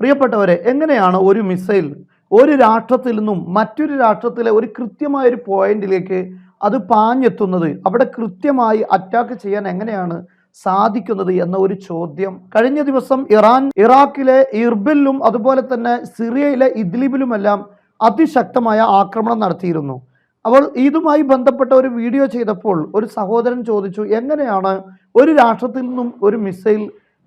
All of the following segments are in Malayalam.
പ്രിയപ്പെട്ടവരെ എങ്ങനെയാണ് ഒരു മിസൈൽ ഒരു രാഷ്ട്രത്തിൽ നിന്നും മറ്റൊരു രാഷ്ട്രത്തിലെ ഒരു കൃത്യമായ ഒരു പോയിന്റിലേക്ക് അത് പാഞ്ഞെത്തുന്നത് അവിടെ കൃത്യമായി അറ്റാക്ക് ചെയ്യാൻ എങ്ങനെയാണ് സാധിക്കുന്നത് എന്ന ഒരു ചോദ്യം. കഴിഞ്ഞ ദിവസം ഇറാൻ ഇറാഖിലെ ഇർബിലും അതുപോലെ തന്നെ സിറിയയിലെ ഇദ്ലിബിലുമെല്ലാം അതിശക്തമായ ആക്രമണം നടത്തിയിരുന്നു. അപ്പോൾ ഇതുമായി ബന്ധപ്പെട്ട ഒരു വീഡിയോ ചെയ്തപ്പോൾ ഒരു സഹോദരൻ ചോദിച്ചു എങ്ങനെയാണ് ഒരു രാഷ്ട്രത്തിൽ നിന്നും ഒരു മിസൈൽ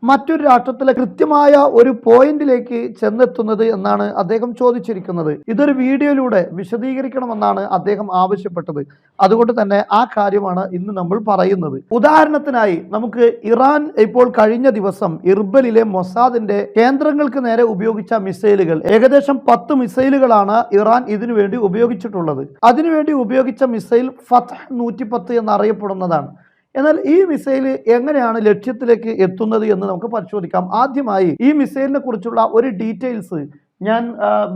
മറ്റൊരു രാഷ്ട്രത്തിലെ കൃത്യമായ ഒരു പോയിന്റിലേക്ക് ചെന്നെത്തുന്നത് എന്നാണ് അദ്ദേഹം ചോദിച്ചിരിക്കുന്നത്. ഇതൊരു വീഡിയോയിലൂടെ വിശദീകരിക്കണമെന്നാണ് അദ്ദേഹം ആവശ്യപ്പെട്ടത്. അതുകൊണ്ട് തന്നെ ആ കാര്യമാണ് ഇന്ന് നമ്മൾ പറയുന്നത്. ഉദാഹരണത്തിനായി നമുക്ക് ഇറാൻ ഇപ്പോൾ കഴിഞ്ഞ ദിവസം ഇർബലിലെ മൊസാദിന്റെ കേന്ദ്രങ്ങൾക്ക് നേരെ ഉപയോഗിച്ച മിസൈലുകൾ ഏകദേശം പത്ത് മിസൈലുകളാണ് ഇറാൻ ഇതിനുവേണ്ടി ഉപയോഗിച്ചിട്ടുള്ളത്. അതിനുവേണ്ടി ഉപയോഗിച്ച മിസൈൽ ഫത്ത് നൂറ്റി പത്ത് എന്നറിയപ്പെടുന്നതാണ്. എന്നാൽ ഈ മിസൈൽ എങ്ങനെയാണ് ലക്ഷ്യത്തിലേക്ക് എത്തുന്നത് എന്ന് നമുക്ക് പരിശോധിക്കാം. ആദ്യമായി ഈ മിസൈലിനെ കുറിച്ചുള്ള ഒരു ഡീറ്റെയിൽസ് ഞാൻ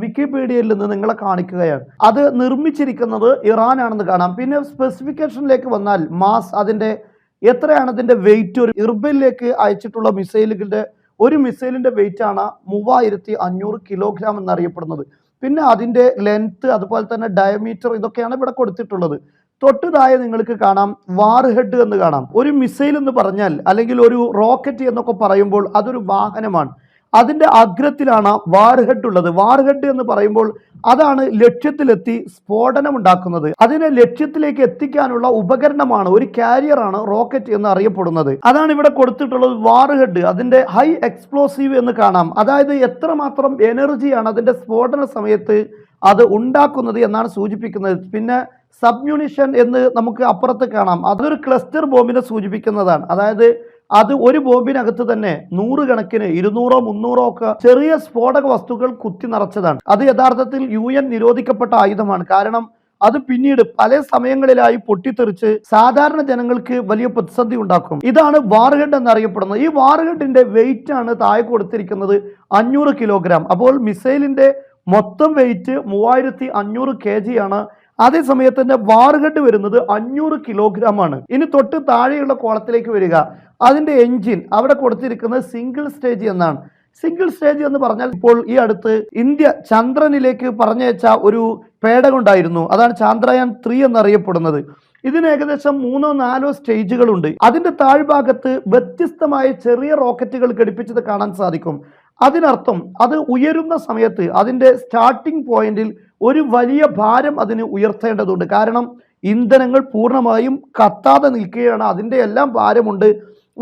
വിക്കിപീഡിയയിൽ നിന്ന് നിങ്ങളെ കാണിക്കുകയാണ്. അത് നിർമ്മിച്ചിരിക്കുന്നത് ഇറാൻ ആണെന്ന് കാണാം. പിന്നെ സ്പെസിഫിക്കേഷനിലേക്ക് വന്നാൽ മാസ് അതിന്റെ എത്രയാണ് അതിന്റെ വെയിറ്റ്? ഒരു ഇർബലിലേക്ക് അയച്ചിട്ടുള്ള മിസൈലുകളുടെ ഒരു മിസൈലിന്റെ വെയിറ്റ് ആണ് മൂവായിരത്തി അഞ്ഞൂറ് കിലോഗ്രാം എന്നറിയപ്പെടുന്നത്. പിന്നെ അതിന്റെ ലെങ്ത്ത് അതുപോലെ തന്നെ ഡയമീറ്റർ ഇതൊക്കെയാണ് ഇവിടെ കൊടുത്തിട്ടുള്ളത്. തൊട്ട് താഴെ നിങ്ങൾക്ക് കാണാം വാർ ഹെഡ് എന്ന് കാണാം. ഒരു മിസൈൽ എന്ന് പറഞ്ഞാൽ അല്ലെങ്കിൽ ഒരു റോക്കറ്റ് എന്നൊക്കെ പറയുമ്പോൾ അതൊരു വാഹനമാണ്. അതിന്റെ അഗ്രത്തിലാണ് വാർ ഹെഡ് ഉള്ളത്. വാർ ഹെഡ് എന്ന് പറയുമ്പോൾ അതാണ് ലക്ഷ്യത്തിലെത്തി സ്ഫോടനം ഉണ്ടാക്കുന്നത്. അതിനെ ലക്ഷ്യത്തിലേക്ക് എത്തിക്കാനുള്ള ഉപകരണമാണ് ഒരു കാരിയറാണ് റോക്കറ്റ് എന്ന് അറിയപ്പെടുന്നത്. അതാണ് ഇവിടെ കൊടുത്തിട്ടുള്ളത് വാർ ഹെഡ്. അതിന്റെ ഹൈ എക്സ്പ്ലോസീവ് എന്ന് കാണാം. അതായത് എത്രമാത്രം എനർജിയാണ് അതിന്റെ സ്ഫോടന സമയത്ത് അത് ഉണ്ടാക്കുന്നത് എന്നാണ് സൂചിപ്പിക്കുന്നത്. പിന്നെ സബ്മ്യൂണിഷൻ എന്ന് നമുക്ക് അപ്പുറത്ത് കാണാം. അതൊരു ക്ലസ്റ്റർ ബോംബിനെ സൂചിപ്പിക്കുന്നതാണ്. അതായത് അത് ഒരു ബോംബിനകത്ത് തന്നെ നൂറുകണക്കിന് ഇരുന്നൂറോ മുന്നൂറോ ഒക്കെ ചെറിയ സ്ഫോടക വസ്തുക്കൾ കുത്തി നിറച്ചതാണ്. അത് യഥാർത്ഥത്തിൽ യു എൻ നിരോധിക്കപ്പെട്ട ആയുധമാണ്. കാരണം അത് പിന്നീട് പല സമയങ്ങളിലായി പൊട്ടിത്തെറിച്ച് സാധാരണ ജനങ്ങൾക്ക് വലിയ പ്രതിസന്ധി ഉണ്ടാക്കും. ഇതാണ് വാർഹെഡ് എന്നറിയപ്പെടുന്നത്. ഈ വാർഹെഡിന്റെ വെയിറ്റ് ആണ് താഴെ കൊടുത്തിരിക്കുന്നത് അഞ്ഞൂറ് കിലോഗ്രാം അപ്പോൾ മിസൈലിന്റെ മൊത്തം വെയിറ്റ് മൂവായിരത്തി അഞ്ഞൂറ് കെ ജി ആണ് അതേ തന്നെ വാർഗഡ് വരുന്നത് അഞ്ഞൂറ് കിലോഗ്രാം ആണ് ഇനി തൊട്ട് താഴെയുള്ള കോളത്തിലേക്ക് വരിക. അതിന്റെ എഞ്ചിൻ അവിടെ കൊടുത്തിരിക്കുന്നത് സിംഗിൾ സ്റ്റേജ് എന്നാണ്. സിംഗിൾ സ്റ്റേജ് എന്ന് പറഞ്ഞാൽ ഇപ്പോൾ ഈ അടുത്ത് ഇന്ത്യ ചന്ദ്രനിലേക്ക് പറഞ്ഞയച്ച ഒരു പേടകുണ്ടായിരുന്നു അതാണ് ചാന്ദ്രയാൻ ത്രീ എന്നറിയപ്പെടുന്നത്. ഇതിന് ഏകദേശം മൂന്നോ നാലോ സ്റ്റേജുകളുണ്ട്. അതിന്റെ താഴ്ഭാഗത്ത് വ്യത്യസ്തമായ ചെറിയ റോക്കറ്റുകൾ ഘടിപ്പിച്ചത് കാണാൻ സാധിക്കും. അതിനർത്ഥം അത് ഉയരുന്ന സമയത്ത് അതിന്റെ സ്റ്റാർട്ടിംഗ് പോയിന്റിൽ ഒരു വലിയ ഭാരം അതിന് ഉയർത്തേണ്ടതുണ്ട്. കാരണം ഇന്ധനങ്ങൾ പൂർണമായും കത്താതെ നിൽക്കുകയാണ്. അതിന്റെ എല്ലാം ഭാരമുണ്ട്.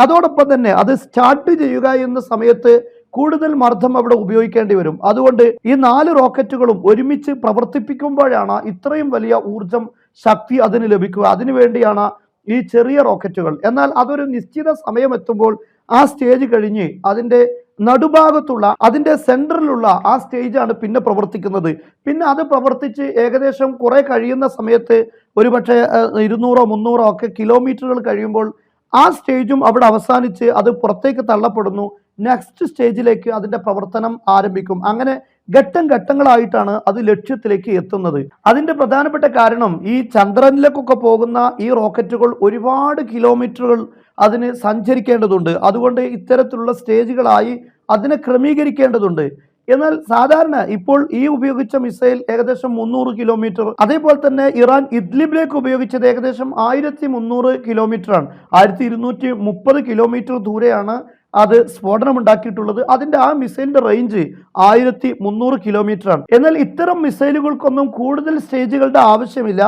അതോടൊപ്പം തന്നെ അത് സ്റ്റാർട്ട് ചെയ്യുക എന്ന സമയത്ത് കൂടുതൽ മർദ്ദം അവിടെ ഉപയോഗിക്കേണ്ടി വരും. അതുകൊണ്ട് ഈ നാല് റോക്കറ്റുകളും ഒരുമിച്ച് പ്രവർത്തിപ്പിക്കുമ്പോഴാണ് ഇത്രയും വലിയ ഊർജം ശക്തി അതിന് ലഭിക്കുക. അതിനുവേണ്ടിയാണ് ഈ ചെറിയ റോക്കറ്റുകൾ. എന്നാൽ അതൊരു നിശ്ചിത സമയം എത്തുമ്പോൾ ആ സ്റ്റേജ് കഴിഞ്ഞ് അതിന്റെ നടുഭാഗത്തുള്ള അതിന്റെ സെന്ററിലുള്ള ആ സ്റ്റേജാണ് പിന്നെ പ്രവർത്തിക്കുന്നത്. പിന്നെ അത് പ്രവർത്തിച്ച് ഏകദേശം കുറേ കഴിയുന്ന സമയത്ത് ഒരുപക്ഷെ ഇരുന്നൂറോ മുന്നൂറോ ഒക്കെ കിലോമീറ്ററുകൾ കഴിയുമ്പോൾ ആ സ്റ്റേജും അവിടെ അവസാനിച്ച് അത് പുറത്തേക്ക് തള്ളപ്പെടുന്നു. നെക്സ്റ്റ് സ്റ്റേജിലേക്ക് അതിന്റെ പ്രവർത്തനം ആരംഭിക്കും. അങ്ങനെ ഘട്ടം ഘട്ടങ്ങളായിട്ടാണ് അത് ലക്ഷ്യത്തിലേക്ക് എത്തുന്നത്. അതിന്റെ പ്രധാനപ്പെട്ട കാരണം ഈ ചന്ദ്രനിലേക്കൊക്കെ പോകുന്ന ഈ റോക്കറ്റുകൾ ഒരുപാട് കിലോമീറ്ററുകൾ അതിന് സഞ്ചരിക്കേണ്ടതുണ്ട്. അതുകൊണ്ട് ഇത്തരത്തിലുള്ള സ്റ്റേജുകളായി അതിനെ ക്രമീകരിക്കേണ്ടതുണ്ട്. എന്നാൽ സാധാരണ ഇപ്പോൾ ഈ ഉപയോഗിച്ച മിസൈൽ ഏകദേശം മുന്നൂറ് കിലോമീറ്റർ അതേപോലെ തന്നെ ഇറാൻ ഇദ്ലിബിലേക്ക് ഉപയോഗിച്ചത് ഏകദേശം ആയിരത്തി മുന്നൂറ് കിലോമീറ്റർ ആണ്. ആയിരത്തി ഇരുന്നൂറ്റി മുപ്പത് കിലോമീറ്റർ ദൂരെയാണ് അത് സ്ഫോടനം ഉണ്ടാക്കിയിട്ടുള്ളത് അതിന്റെ ആ മിസൈലിന്റെ റേഞ്ച് ആയിരത്തി മുന്നൂറ് കിലോമീറ്റർ ആണ്. എന്നാൽ ഇത്തരം മിസൈലുകൾക്കൊന്നും കൂടുതൽ സ്റ്റേജുകളുടെ ആവശ്യമില്ല.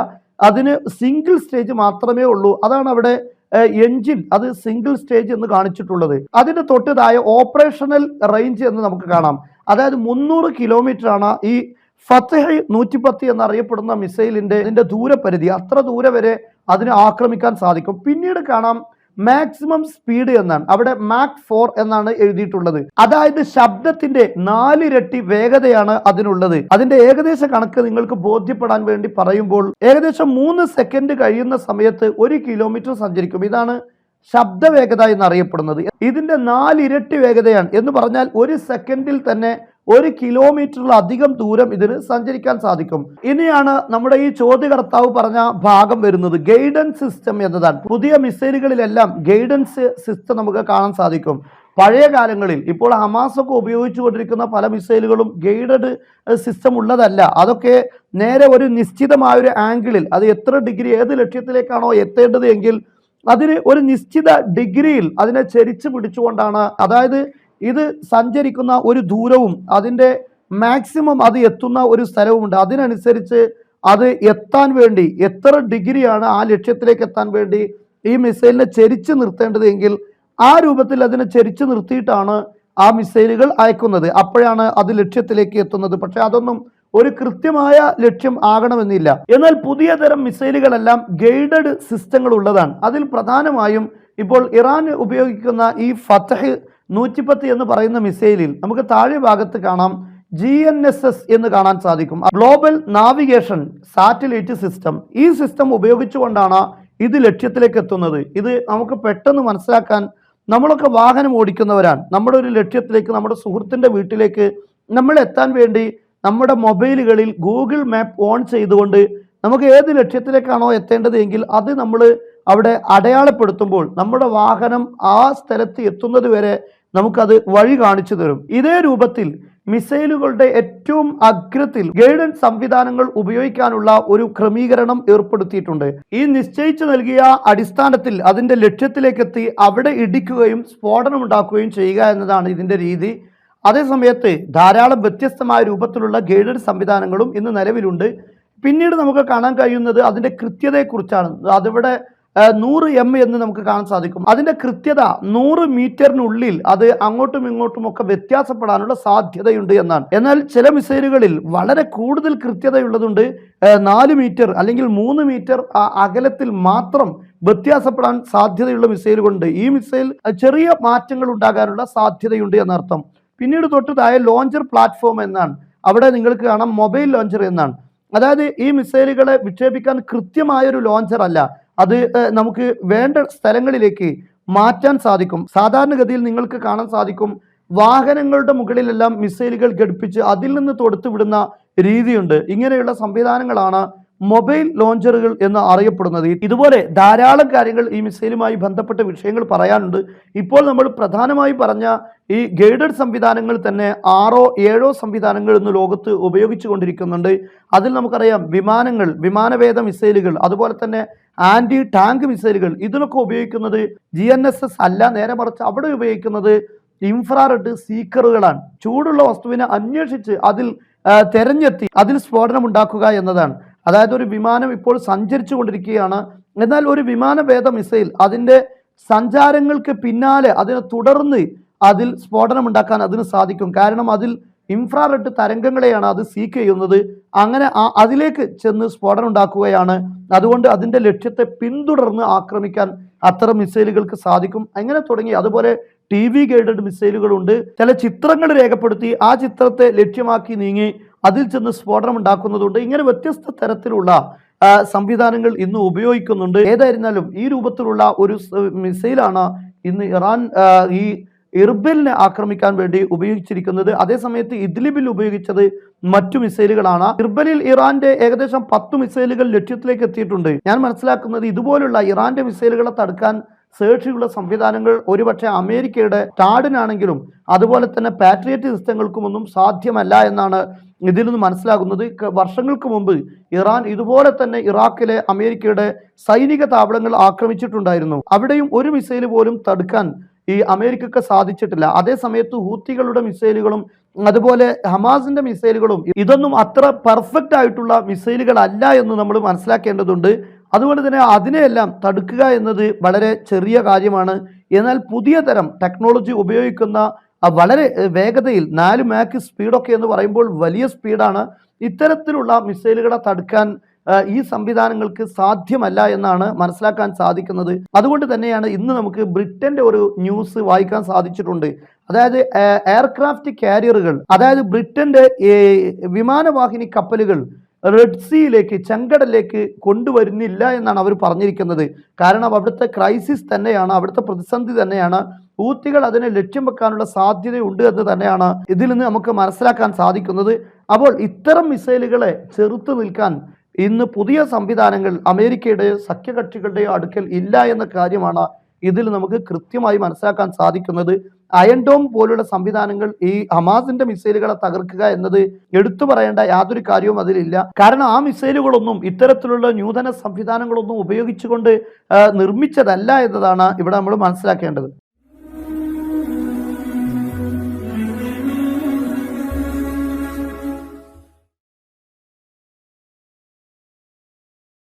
അതിന് സിംഗിൾ സ്റ്റേജ് മാത്രമേ ഉള്ളൂ. അതാണ് അവിടെ എഞ്ചിൻ അത് സിംഗിൾ സ്റ്റേജ് എന്ന് കാണിച്ചിട്ടുള്ളത്. അതിന്റെ തൊട്ടതായ ഓപ്പറേഷണൽ റേഞ്ച് എന്ന് നമുക്ക് കാണാം. അതായത് മുന്നൂറ് കിലോമീറ്റർ ആണ് ഈ ഫത്തഹ് നൂറ്റിപ്പത്ത് എന്നറിയപ്പെടുന്ന മിസൈലിന്റെ ഇതിന്റെ ദൂരപരിധി. അത്ര ദൂരെ വരെ അതിനെ ആക്രമിക്കാൻ സാധിക്കും. പിന്നീട് കാണാം മാക്സിമം സ്പീഡ് എന്നാണ്. അവിടെ മാക് ഫോർ എന്നാണ് എഴുതിയിട്ടുള്ളത്. അതായത് ശബ്ദത്തിന്റെ നാലിരട്ടി വേഗതയാണ് അതിനുള്ളത്. അതിന്റെ ഏകദേശ കണക്ക് നിങ്ങൾക്ക് ബോധ്യപ്പെടാൻ വേണ്ടി പറയുമ്പോൾ ഏകദേശം മൂന്ന് സെക്കൻഡ് കഴിയുന്ന സമയത്ത് ഒരു കിലോമീറ്റർ സഞ്ചരിക്കും. ഇതാണ് ശബ്ദവേഗത എന്നറിയപ്പെടുന്നത്. ഇതിന്റെ നാലിരട്ടി വേഗതയാണ്. എന്ന് പറഞ്ഞാൽ ഒരു സെക്കൻഡിൽ തന്നെ ഒരു കിലോമീറ്ററിലധികം ദൂരം ഇതിന് സഞ്ചരിക്കാൻ സാധിക്കും. ഇനിയാണ് നമ്മുടെ ഈ ചോദ്യകർത്താവ് പറഞ്ഞ ഭാഗം വരുന്നത്. ഗൈഡൻസ് സിസ്റ്റം എന്നതാണ്. പുതിയ മിസൈലുകളിലെല്ലാം ഗൈഡൻസ് സിസ്റ്റം നമുക്ക് കാണാൻ സാധിക്കും. പഴയ കാലങ്ങളിൽ ഇപ്പോൾ ഹമാസൊക്കെ ഉപയോഗിച്ചുകൊണ്ടിരിക്കുന്ന പല മിസൈലുകളും ഗൈഡഡ് സിസ്റ്റം ഉള്ളതല്ല. അതൊക്കെ നേരെ ഒരു നിശ്ചിതമായ ഒരു ആംഗിളിൽ അത് എത്ര ഡിഗ്രി ഏത് ലക്ഷ്യത്തിലേക്കാണോ എത്തേണ്ടത് എങ്കിൽ അതിന് ഒരു നിശ്ചിത ഡിഗ്രിയിൽ അതിനെ ചരിച്ചു പിടിച്ചുകൊണ്ടാണ്. അതായത് ഇത് സഞ്ചരിക്കുന്ന ഒരു ദൂരവും അതിന്റെ മാക്സിമം അത് എത്തുന്ന ഒരു സ്ഥലവുമുണ്ട്. അതിനനുസരിച്ച് അത് എത്താൻ വേണ്ടി എത്ര ഡിഗ്രിയാണ് ആ ലക്ഷ്യത്തിലേക്ക് എത്താൻ വേണ്ടി ഈ മിസൈലിനെ ചെരിച്ച് നിർത്തേണ്ടതെങ്കിൽ ആ രൂപത്തിൽ അതിനെ ചെരിച്ച് നിർത്തിയിട്ടാണ് ആ മിസൈലുകൾ അയക്കുന്നത്. അപ്പോഴാണ് അത് ലക്ഷ്യത്തിലേക്ക് എത്തുന്നത്. പക്ഷെ അതൊന്നും ഒരു കൃത്യമായ ലക്ഷ്യം ആകണമെന്നില്ല. എന്നാൽ പുതിയ തരം മിസൈലുകളെല്ലാം ഗൈഡഡ് സിസ്റ്റങ്ങൾ ഉള്ളതാണ് അതിൽ പ്രധാനമായും ഇപ്പോൾ ഇറാൻ ഉപയോഗിക്കുന്ന ഈ ഫത്തഹ് നൂറ്റിപ്പത്ത് എന്ന് പറയുന്ന മിസൈലിൽ നമുക്ക് താഴെ ഭാഗത്ത് കാണാം ജി എൻ എസ് എസ് എന്ന് കാണാൻ സാധിക്കും. ഗ്ലോബൽ നാവിഗേഷൻ സാറ്റലൈറ്റ് സിസ്റ്റം ഈ സിസ്റ്റം ഉപയോഗിച്ചുകൊണ്ടാണ് ഇത് ലക്ഷ്യത്തിലേക്ക് എത്തുന്നത്. ഇത് നമുക്ക് പെട്ടെന്ന് മനസ്സിലാക്കാൻ നമ്മളൊക്കെ വാഹനം ഓടിക്കുന്നവരാണ്. നമ്മുടെ ഒരു ലക്ഷ്യത്തിലേക്ക് നമ്മുടെ സുഹൃത്തിന്റെ വീട്ടിലേക്ക് നമ്മൾ എത്താൻ വേണ്ടി നമ്മുടെ മൊബൈലുകളിൽ ഗൂഗിൾ മാപ്പ് ഓൺ ചെയ്തുകൊണ്ട് നമുക്ക് ഏത് ലക്ഷ്യത്തിലേക്കാണോ എത്തേണ്ടത് എങ്കിൽ അത് നമ്മൾ അവിടെ അടയാളപ്പെടുത്തുമ്പോൾ നമ്മുടെ വാഹനം ആ സ്ഥലത്ത് എത്തുന്നത് വരെ നമുക്കത് വഴി കാണിച്ചു തരും. ഇതേ രൂപത്തിൽ മിസൈലുകളുടെ ഏറ്റവും അഗ്രത്തിൽ ഗൈഡൻസ് സംവിധാനങ്ങൾ ഉപയോഗിക്കാനുള്ള ഒരു ക്രമീകരണം ഏർപ്പെടുത്തിയിട്ടുണ്ട്. ഈ നിശ്ചയിച്ചു നൽകിയ അടിസ്ഥാനത്തിൽ അതിന്റെ ലക്ഷ്യത്തിലേക്കെത്തി അവിടെ ഇടിക്കുകയും സ്ഫോടനം ഉണ്ടാക്കുകയും ചെയ്യുക എന്നതാണ് ഇതിന്റെ രീതി. അതേസമയത്ത് ധാരാളം വ്യത്യസ്തമായ രൂപത്തിലുള്ള ഗൈഡഡ് സംവിധാനങ്ങളും ഇന്ന് നിലവിലുണ്ട്. പിന്നീട് നമുക്ക് കാണാൻ കഴിയുന്നത് അതിന്റെ കൃത്യതയെക്കുറിച്ചാണ്. അതിവിടെ നൂറ് എം എന്ന് നമുക്ക് കാണാൻ സാധിക്കും. അതിന്റെ കൃത്യത നൂറ് മീറ്ററിനുള്ളിൽ അത് അങ്ങോട്ടും ഇങ്ങോട്ടും ഒക്കെ വ്യത്യാസപ്പെടാനുള്ള സാധ്യതയുണ്ട് എന്നാണ്. എന്നാൽ ചില മിസൈലുകളിൽ വളരെ കൂടുതൽ കൃത്യതയുള്ളതുണ്ട്. നാല് മീറ്റർ അല്ലെങ്കിൽ മൂന്ന് മീറ്റർ അകലത്തിൽ മാത്രം വ്യത്യാസപ്പെടാൻ സാധ്യതയുള്ള മിസൈലുകളുണ്ട് ഈ മിസൈൽ ചെറിയ മാറ്റങ്ങൾ ഉണ്ടാകാനുള്ള സാധ്യതയുണ്ട് എന്നർത്ഥം. പിന്നീട് തൊട്ടതായ ലോഞ്ചർ പ്ലാറ്റ്ഫോം എന്നാണ്. അവിടെ നിങ്ങൾക്ക് കാണാം മൊബൈൽ ലോഞ്ചർ എന്നാണ്. അതായത് ഈ മിസൈലുകളെ വിക്ഷേപിക്കാൻ കൃത്യമായൊരു ലോഞ്ചർ അല്ല അത് നമുക്ക് വേണ്ട സ്ഥലങ്ങളിലേക്ക് മാറ്റാൻ സാധിക്കും. സാധാരണഗതിയിൽ നിങ്ങൾക്ക് കാണാൻ സാധിക്കും വാഹനങ്ങളുടെ മുകളിലെല്ലാം മിസൈലുകൾ ഘടിപ്പിച്ച് അതിൽ നിന്ന് തൊടുത്തു വിടുന്ന രീതിയുണ്ട്. ഇങ്ങനെയുള്ള സംവിധാനങ്ങളാണ് മൊബൈൽ ലോഞ്ചറുകൾ എന്ന് അറിയപ്പെടുന്നത്. ഇതുപോലെ ധാരാളം കാര്യങ്ങൾ ഈ മിസൈലുമായി ബന്ധപ്പെട്ട വിഷയങ്ങൾ പറയാനുണ്ട്. ഇപ്പോൾ നമ്മൾ പ്രധാനമായി പറഞ്ഞ ഈ ഗൈഡഡ് സംവിധാനങ്ങൾ തന്നെ ആറോ ഏഴോ സംവിധാനങ്ങൾ ഇന്ന് ലോകത്ത് ഉപയോഗിച്ചു കൊണ്ടിരിക്കുന്നുണ്ട്. അതിൽ നമുക്കറിയാം വിമാനങ്ങൾ വിമാനവേദ മിസൈലുകൾ അതുപോലെ തന്നെ ആന്റി ടാങ്ക് മിസൈലുകൾ ഇതിനൊക്കെ ഉപയോഗിക്കുന്നത് ജി അല്ല നേരെ മറിച്ച് അവിടെ ഉപയോഗിക്കുന്നത് ഇൻഫ്രാറെഡ് സീക്കറുകളാണ്. ചൂടുള്ള വസ്തുവിനെ അന്വേഷിച്ച് അതിൽ തെരഞ്ഞെത്തി അതിൽ സ്ഫോടനം ഉണ്ടാക്കുക എന്നതാണ്. അതായത് ഒരു വിമാനം ഇപ്പോൾ സഞ്ചരിച്ചു കൊണ്ടിരിക്കുകയാണ് എന്നാൽ ഒരു വിമാനവേദ മിസൈൽ അതിന്റെ സഞ്ചാരങ്ങൾക്ക് പിന്നാലെ അതിനെ തുടർന്ന് അതിൽ സ്ഫോടനം ഉണ്ടാക്കാൻ അതിന് സാധിക്കും. കാരണം അതിൽ ഇൻഫ്രാറെഡ് തരംഗങ്ങളെയാണ് അത് സീക്ക് ചെയ്യുന്നത്. അങ്ങനെ ആ അതിലേക്ക് ചെന്ന് സ്ഫോടനം ഉണ്ടാക്കുകയാണ്. അതുകൊണ്ട് അതിന്റെ ലക്ഷ്യത്തെ പിന്തുടർന്ന് ആക്രമിക്കാൻ അത്തരം മിസൈലുകൾക്ക് സാധിക്കും. അങ്ങനെ തുടങ്ങി. അതുപോലെ ടി വി ഗൈഡഡ് മിസൈലുകളുണ്ട്. ചില ചിത്രങ്ങൾ രേഖപ്പെടുത്തി ആ ചിത്രത്തെ ലക്ഷ്യമാക്കി നീങ്ങി. അതിൽ ചെന്ന് സ്ഫോടനം ഉണ്ടാക്കുന്നതുകൊണ്ട് ഇങ്ങനെ വ്യത്യസ്ത തരത്തിലുള്ള സംവിധാനങ്ങൾ ഇന്ന് ഉപയോഗിക്കുന്നുണ്ട്. ഏതായിരുന്നാലും ഈ രൂപത്തിലുള്ള ഒരു മിസൈലാണ് ഇന്ന് ഇറാൻ ഈ ഇർബിലിനെ ആക്രമിക്കാൻ വേണ്ടി ഉപയോഗിച്ചിരിക്കുന്നത്. അതേസമയത്ത് ഇദ്ലിബിൽ ഉപയോഗിച്ചത് മറ്റു മിസൈലുകളാണ്. ഇർബലിൽ ഇറാന്റെ ഏകദേശം പത്ത് മിസൈലുകൾ ലക്ഷ്യത്തിലേക്ക് എത്തിയിട്ടുണ്ട്. ഞാൻ മനസ്സിലാക്കുന്നത് ഇതുപോലുള്ള ഇറാന്റെ മിസൈലുകളെ തടുക്കാൻ ശേഷിയുള്ള സംവിധാനങ്ങൾ ഒരുപക്ഷെ അമേരിക്കയുടെ ടാഡിനാണെങ്കിലും അതുപോലെ തന്നെ പാട്രിയറ്റ് സിസ്റ്റങ്ങൾക്കുമൊന്നും സാധ്യമല്ല എന്നാണ് ഇതിൽ നിന്ന് മനസ്സിലാകുന്നത്. വർഷങ്ങൾക്ക് മുമ്പ് ഇറാൻ ഇതുപോലെ തന്നെ ഇറാഖിലെ അമേരിക്കയുടെ സൈനിക താവളങ്ങൾ ആക്രമിച്ചിട്ടുണ്ടായിരുന്നു. അവിടെയും ഒരു മിസൈൽ പോലും തടുക്കാൻ ഈ അമേരിക്കക്ക് സാധിച്ചിട്ടില്ല. അതേസമയത്ത് ഹൂത്തികളുടെ മിസൈലുകളും അതുപോലെ ഹമാസിന്റെ മിസൈലുകളും ഇതൊന്നും അത്ര പെർഫെക്റ്റ് ആയിട്ടുള്ള മിസൈലുകളല്ല എന്ന് നമ്മൾ മനസ്സിലാക്കേണ്ടതുണ്ട്. അതുകൊണ്ട് തന്നെ അതിനെയെല്ലാം തടുക്കുക എന്നത് വളരെ ചെറിയ കാര്യമാണ്. എന്നാൽ പുതിയ തരം ടെക്നോളജി ഉപയോഗിക്കുന്ന വളരെ വേഗതയിൽ നാല് മാക്ക് സ്പീഡൊക്കെ എന്ന് പറയുമ്പോൾ വലിയ സ്പീഡാണ് ഇത്തരത്തിലുള്ള മിസൈലുകളെ തടുക്കാൻ ഈ സംവിധാനങ്ങൾക്ക് സാധ്യമല്ല എന്നാണ് മനസ്സിലാക്കാൻ സാധിക്കുന്നത്. അതുകൊണ്ട് തന്നെയാണ് ഇന്ന് നമുക്ക് ബ്രിട്ടന്റെ ഒരു ന്യൂസ് വായിക്കാൻ സാധിച്ചിട്ടുണ്ട്. അതായത് എയർക്രാഫ്റ്റ് കാരിയറുകൾ അതായത് ബ്രിട്ടന്റെ വിമാനവാഹിനി കപ്പലുകൾ റെഡ് സീയിലേക്ക് ചെങ്കടലിലേക്ക് കൊണ്ടുവരുന്നില്ല എന്നാണ് അവർ പറഞ്ഞിരിക്കുന്നത്. കാരണം അവിടുത്തെ ക്രൈസിസ് തന്നെയാണ് അവിടുത്തെ പ്രതിസന്ധി തന്നെയാണ്. ഊത്തികൾ അതിനെ ലക്ഷ്യം വെക്കാനുള്ള സാധ്യതയുണ്ട് എന്ന് തന്നെയാണ് ഇതിൽ നിന്ന് നമുക്ക് മനസ്സിലാക്കാൻ സാധിക്കുന്നത്. അപ്പോൾ ഇത്തരം മിസൈലുകളെ ചെറുത്തു നിൽക്കാൻ ഇന്ന് പുതിയ സംവിധാനങ്ങൾ അമേരിക്കയുടെയോ സഖ്യകക്ഷികളുടെയോ അടുക്കൽ ഇല്ല എന്ന കാര്യമാണ് ഇതിൽ നമുക്ക് കൃത്യമായി മനസ്സിലാക്കാൻ സാധിക്കുന്നത്. അയൺ ഡോം പോലുള്ള സംവിധാനങ്ങൾ ഈ ഹമാസിന്റെ മിസൈലുകളെ തകർക്കുക എന്നത് എടുത്തു പറയേണ്ട യാതൊരു കാര്യവും അതിലില്ല. കാരണം ആ മിസൈലുകളൊന്നും ഇത്തരത്തിലുള്ള നൂതന സംവിധാനങ്ങളൊന്നും ഉപയോഗിച്ചുകൊണ്ട് നിർമ്മിച്ചതല്ല എന്നതാണ് ഇവിടെ നമ്മൾ മനസ്സിലാക്കേണ്ടത്.